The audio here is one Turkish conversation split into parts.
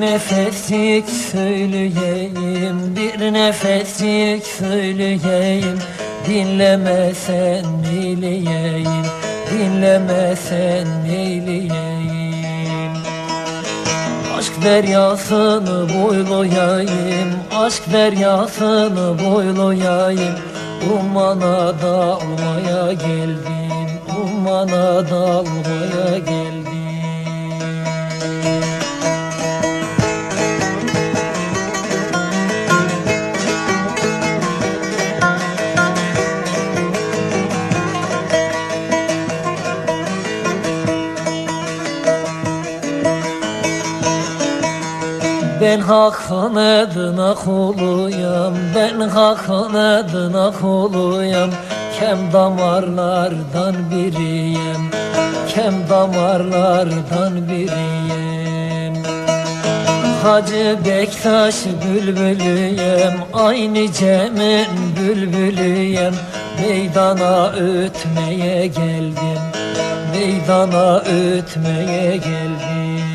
nefeslik söyleyeyim Bir nefeslik söyleyeyim. Dinlemesen neyleyeyim Dinlemesen neyleyeyim Aşk deryasını boylayayım Aşk deryasını boylayayım. Ummana dalmaya geldim Ummana dalmaya geldim Ben hakkın adına kuluyum Ben hakkın adına kuluyum. Kem damarlardan biriyim Kem damarlardan biriyim. Hacı Bektaş bülbülüyüm Aynı Cem'in bülbülüyüm. Meydana ötmeye geldim Meydana ötmeye geldim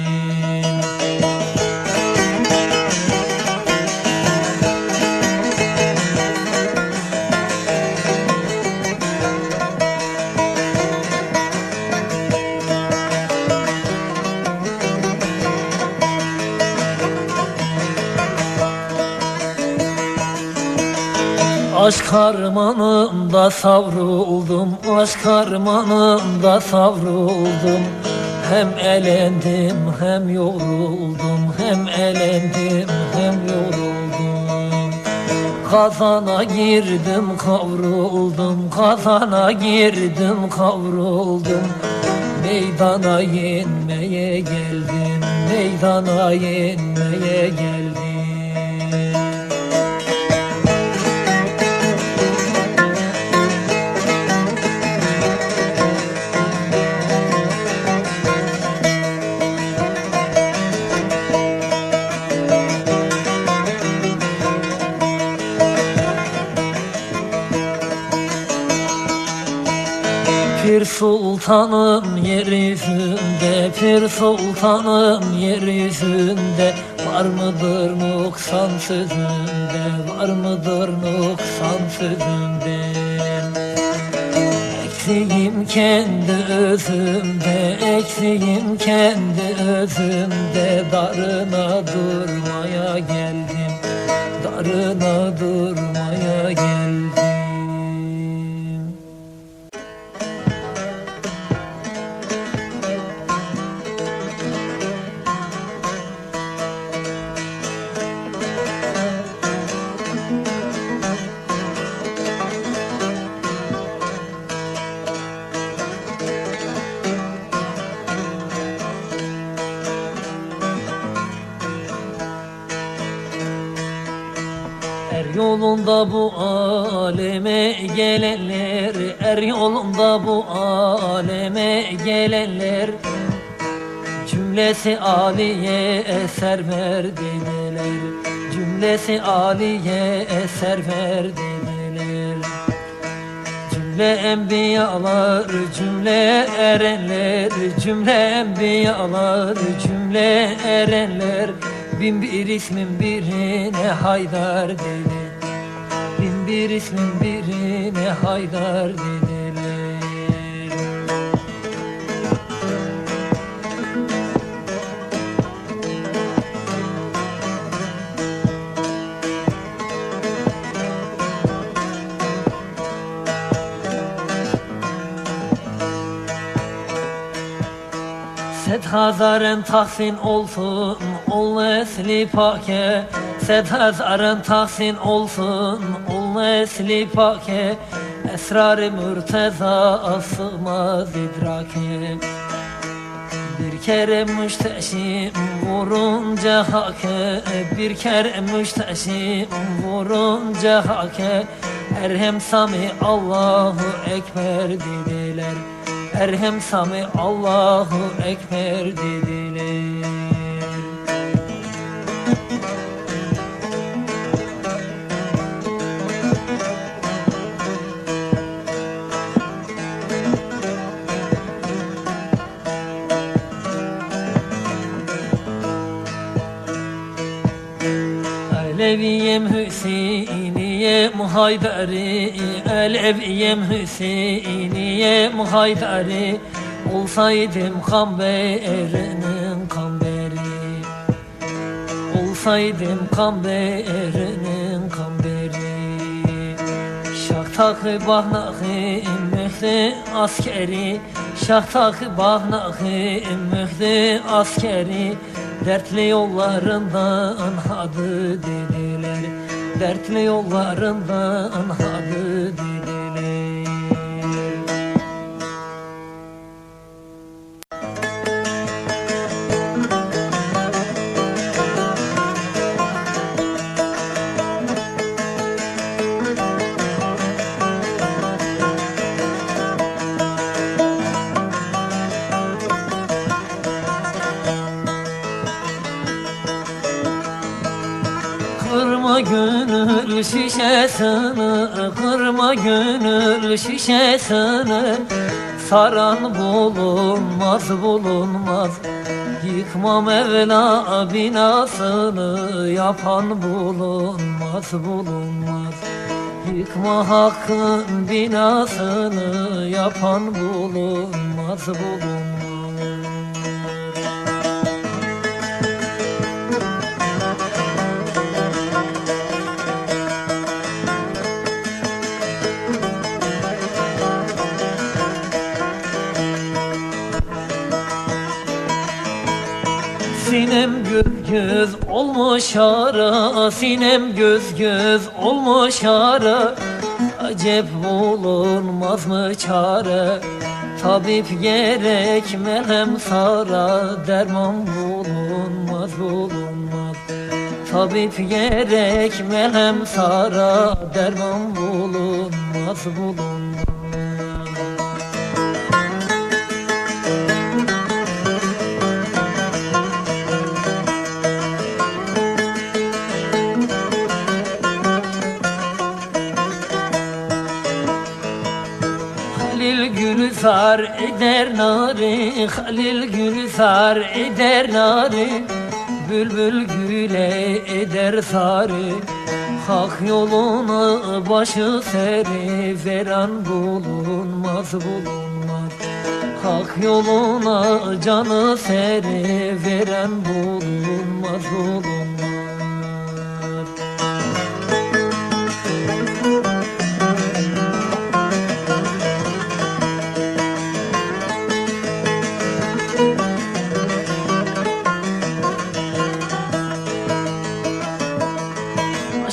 Aşk harmanında savruldum Aşk harmanında savruldum. Hem elendim hem yoruldum Hem elendim hem yoruldum. Kazana girdim kavruldum Kazana girdim kavruldum. Meydana yenmeye geldim Meydana yenmeye geldim Pir sultanım yeryüzünde Pir sultanım yeryüzünde Var mıdır noksan sözünde Var mıdır noksan sözünde? Eksiğim kendi özümde Eksiğim kendi özümde. Darına durmaya geldim Darına durmaya geldim yolunda bu aleme gelenler Er yolunda bu aleme gelenler. Cümlesi aliye eser verdiler Cümlesi aliye eser verdiler Cümle enbiyalar, cümle erenler Cümle enbiyalar, cümle erenler. Bin bir ismin birine haydar dedi bir ismin birine haydar dediler Set hazarın tahsin olsun ol nesli pake Set hazarın tahsin olsun ol nesli pake Esrar-ı mürteza sığmaz idrake. Bir kere müsteşim vurunca hake Bir kere müsteşim vurunca hake. Erhem Sami Allahu Ekber dediler Erhem Sami Allahu Ekber dediler Aleviyem Hüseyiniyem Haydari Aleviyem Hüseyiniyem Haydari Olsaydım kamberinin kamberi. Olsaydım kamberinin kamberi. Şahtakı bahnakı mühtü askeri. Şahtakı bahnakı mühtü askeri Dertli yollarından hadı dediler. Dertli yollarından hadı dediler Kırma gönül şişesini Kırma gönül şişesini Saran bulunmaz bulunmaz Yıkma Mevla binasını. Yapan bulunmaz bulunmaz Yıkma hakkın binasını. Yapan bulunmaz bulunmaz olmuş ara Sinem göz göz olmuş ara. Acep bulunmaz mı çare? Tabip gerek melhem sara. Derman bulunmaz bulunmaz. Tabip gerek melhem sara. Derman bulunmaz bulunmaz Halil Gülzar eder nari Halil Gülzar eder nari Bülbül güle eder sarı Hak yoluna başı seri. Veran bulunmaz bulunmaz. Hak yoluna canı seri. Veren bulunmaz bulunmaz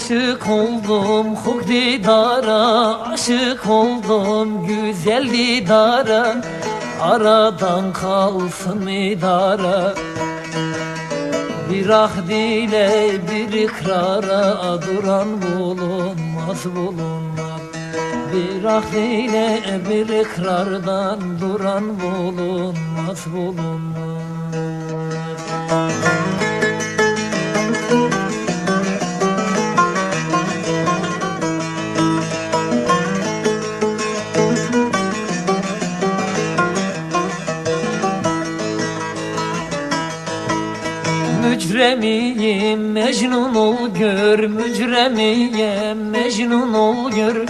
Aşık oldum huk didara Aşık oldum güzel didara. Aradan kalsın midara. Bir ahd ile bir ikrara Duran bulunmaz bulunmaz Bir ahd ile bir ikrardan Duran bulunmaz bulunmaz Mecnun ol gör Mücremiyim Mecnun ol gör.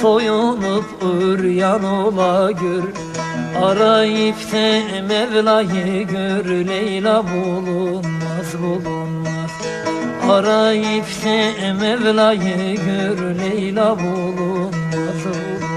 Soyunup üryan ola gör. Arayıp de Mevla'yı gör Leyla bulunmaz bulunmaz. Arayıp de Mevla'yı gör Leyla bulunmaz bulunmaz